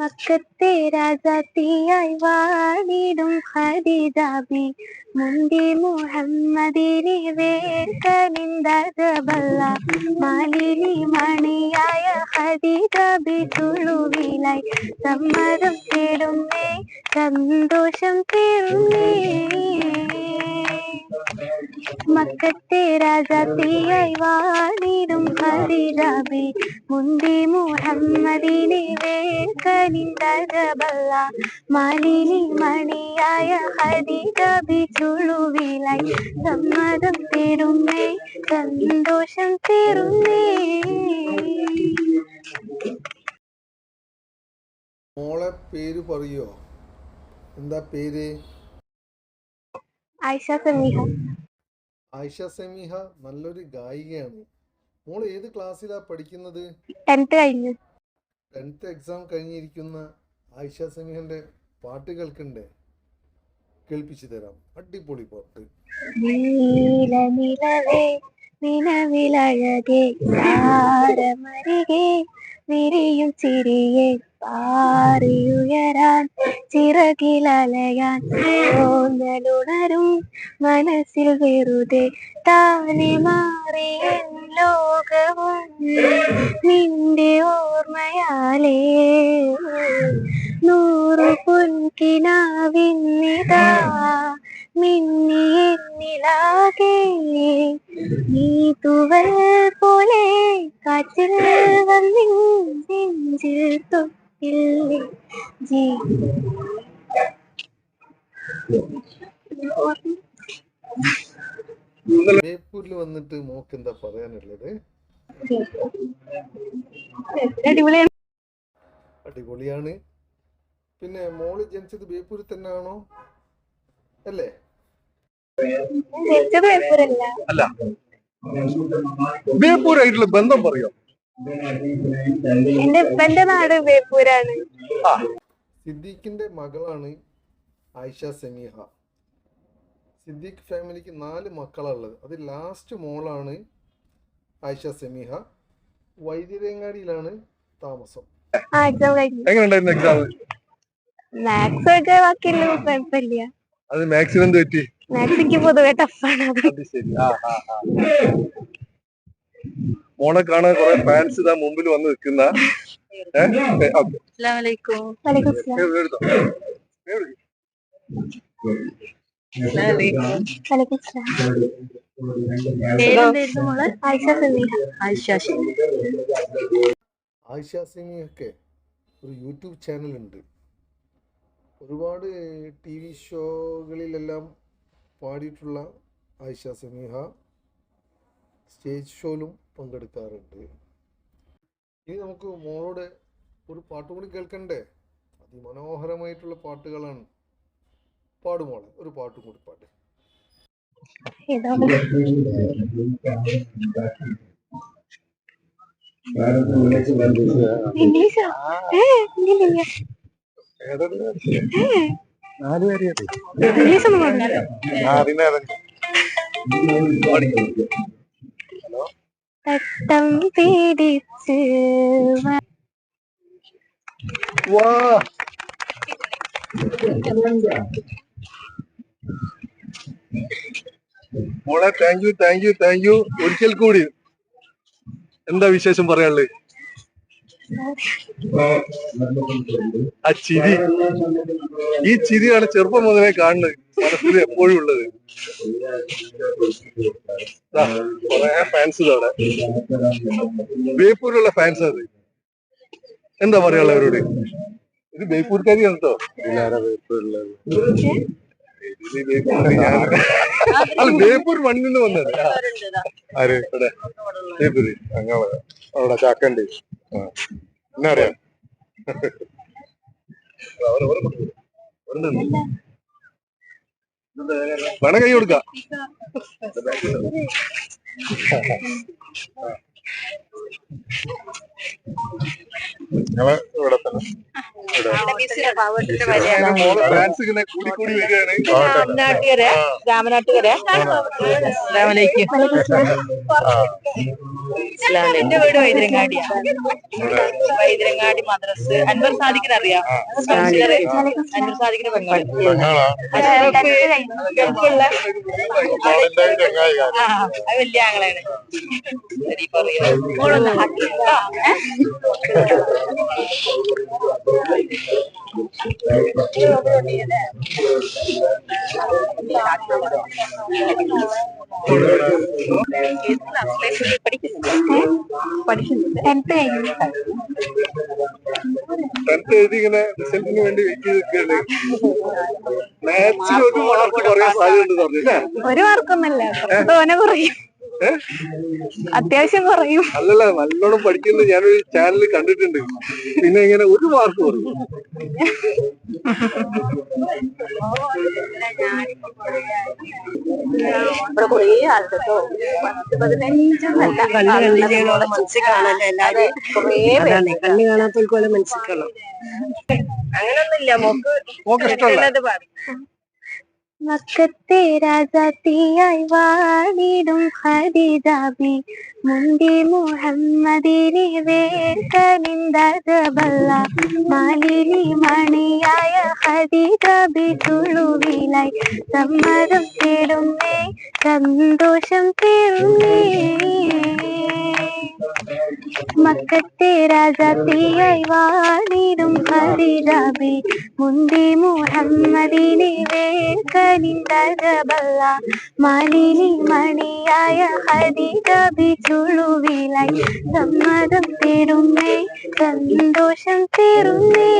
മക്കത്തെ രാജാത്തിയായി വാണിടും ഹരിതാബി മുന്തി മുഹമ്മദിനെ വേർക്കനിന്തജബല്ല മാലിനി മണിയായ ഹരിതാബി തുളുവിലായി സമ്മതം തേടുന്നേ സന്തോഷം തേടുന്നേ. മക്കത്തെ രാജാത്തിയായി വാണിടും ഹരിജാബി മുന്തി മുഹമ്മദിനെ വേർക്കനിന്തജബല്ല മാലിനി മണിയായ ഹരിജാബി ചുളുവിലായി. സമ്മതം തരുന്നേ സന്തോഷം തരുന്നേ. മോളെ പേര് പറയോ? എന്താ പേര്? ആയിഷ സെമിഹ. ആയിഷ സെമിഹ നല്ലൊരു ഗായികയാണ്. മോൾ ഏത് ക്ലാസ്സിലാ പഠിക്കുന്നത്? ടെൻത്ത് കഴിഞ്ഞു. ടെൻത്ത് എക്സാം കഴിഞ്ഞിരിക്കുന്ന ആയിഷ സമീഹന്റെ പാട്ട് കേൾക്കണ്ടേ? കേൾപ്പിച്ചു തരാം. അടിപൊളി പാട്ട്. നീല നിലവേ നിലവിലഴകേ വിരിയും ചിരിയെ പാറിയുയരാൻ ചിറകിലലയാൻ ഓന്നലുണരും മനസ്സിൽ വെറുതെ താനെ മാറിയ ലോകവും. നിന്റെ ഓർമ്മയാലേ നൂറു പൊൻകിനാവിന്നിതാ മിന്നിയെന്നിലാകെ നീ തുവൽ പോലെ കാറ്റിൽ വന്നിഞ്ചിൽ നെഞ്ചിൽ തൊട്ടില്ലേ ജീ ബേപ്പൂരിൽ വന്നിട്ട് മോക്ക് എന്താ പറയാനുള്ളത്? അടിപൊളിയാണ്. അടിപൊളിയാണ്. പിന്നെ മോൾ ജനിച്ചത് ബേപ്പൂരിൽ തന്നെ ആണോ അല്ലേ? ജനിച്ചത് പേപ്പറല്ല അല്ല. ബേപ്പൂരായിട്ടുള്ള ബന്ധം പറയോ? എന്റെ ഉപ്പന്റെ നാട് ബേപ്പൂരാണ്. സിദ്ദീഖിന്റെ മകളാണ് ആയിഷ സെമീഹ. സിദ്ദീഖ് ഫാമിലിക്ക് നാല് മക്കളുള്ളത് അത് ലാസ്റ്റ് മോളാണ് ആയിഷ സെമീഹ. വൈദ്യരങ്ങാടിയിലാണ് താമസം. ആ എക്സാം എങ്ങനെ ഉണ്ടായിരുന്നു എക്സാം മാത്സ് ഒക്കെ ബാക്കിയുള്ള കുഴപ്പമില്ല. അത് മാക്സിമം എന്ത് പറ്റി? മാത്സ് എനിക്ക് പൊതുവെ ടഫാണ് അത് ശരി. മോളെ കാണാൻ കുറെ ഫാൻസ് ഇതാ മുമ്പിൽ വന്ന് നിൽക്കുന്ന. ആയിഷ ആയിഷ ഒരു യൂട്യൂബ് ചാനൽ ഉണ്ട്. ഒരുപാട് ടി വി ഷോകളിലെല്ലാം പാടിയിട്ടുള്ള ആയിഷ സമീഹ സ്റ്റേജ് ഷോയിലും പങ്കെടുക്കാറുണ്ട്. ഇനി നമുക്ക് മോളോട് ഒരു പാട്ട് കൂടി കേൾക്കണ്ടേ? അതിമനോഹരമായിട്ടുള്ള പാട്ടുകളാണ്. പാടുമോളെ ഒരു പാട്ടും കൂടി പാട്ട് ഇംഗ്ലീഷോ? ഏ തട്ടം പിടിച്ച് വ- മോളെ thank you thank you thank you ഒരിക്കൽ കൂടി എന്താ വിശേഷം പറയാനുള്ളത്? ആ ചിരി. ഈ ചിരിയാണ് ചെറുപ്പം മുതലേ കാണുന്നത്. മനസ്സിൽ എപ്പോഴും ഉള്ളത്. കൊറേ ഫാൻസ് അവിടെ. ബേപ്പൂരിലുള്ള ഫാൻസ് അത് എന്താ പറയാനുള്ള അവരോട്? ഇത് ബേപ്പൂർക്കാരിയാണ് കേട്ടോ അല്ല ബേപ്പൂർ മണ്ണിൽ നിന്ന് വന്നത്. ആര്? ഇവിടെ. ബേപ്പൂര്. അങ്ങനെ അവിടെ. ചാക്കണ്ടേ എന്നാ അറിയാം. വേണേ കൈ കൊടുക്കാം. ഞങ്ങൾ ഇവിടെ തന്നെ. ഇങ്ങനെ കൂടി കൂടി വരികയാണ്. രാമനാട്ടുകര. രാമനാട്ടുകര അസ്സലാമലൈക്കും. എന്റെ വീട് വൈദ്യരങ്ങാടിയാ വൈദ്യരങ്ങാടി മദ്രസ്. അൻവർ അറിയാം. അൻവർ പെങ്ങൾ ഗൾഫുള്ള അത് വലിയ ആങ്ങളാണ്. പറയുന്നത് ടെൻത്ത് കഴിഞ്ഞു ടെൻത്ത് എഴുതി ഇങ്ങനെ റിസൾട്ടിന് വേണ്ടി വെയിറ്റ് ചെയ്ത് നിൽക്കുകയാണ്. മാത്സിൽ ഒരു മാർക്ക് പറയാൻ സാധ്യതയുണ്ട് പറഞ്ഞു അല്ലേ? ഒരു മാർക്കൊന്നല്ല തോനെ കുറയും. അത്യാവശ്യം കുറയും. അല്ലല്ല നല്ലോണം പഠിക്കുന്നത് ഞാനൊരു ചാനൽ കണ്ടിട്ടുണ്ട്. പിന്നെ ഇങ്ങനെ ഒരു മാർക്ക് പറയും ഇവിടെ കുറേ ആളുണ്ടോ പത്ത് പതിനഞ്ചൊന്നല്ല. മനസ്സിൽ കാണല്ലേ എല്ലാരും കുറേ കണ്ണു കാണാത്തവർക്ക് പോലെ മനസ്സിൽ കാണാം. അങ്ങനൊന്നുമില്ല. മോക്ക് കിട്ടുന്നത് പാടും മക്കത്തെ രാജാത്തിയായി വാണിടും ഹരിതാബി മുന്തി മുഹമ്മദിനെ വേർക്കനിന്തതബല്ല മാലിനി മണിയായ ഹരിതാബി തുളുവിലായി സമ്മതം തേടുന്നേ സന്തോഷം തേടുന്നേ. മക്കത്തെ രാജാത്തിയായി വാണിടും ഖദീജാബി മുന്തി മുഹമ്മദിനെ വേർക്കനിന്തതബല്ല മാലിനി മണിയായ ഖദീജാബി ചുളുവിലായി സമ്മതം തരുന്നേ സന്തോഷം തേടുന്നേ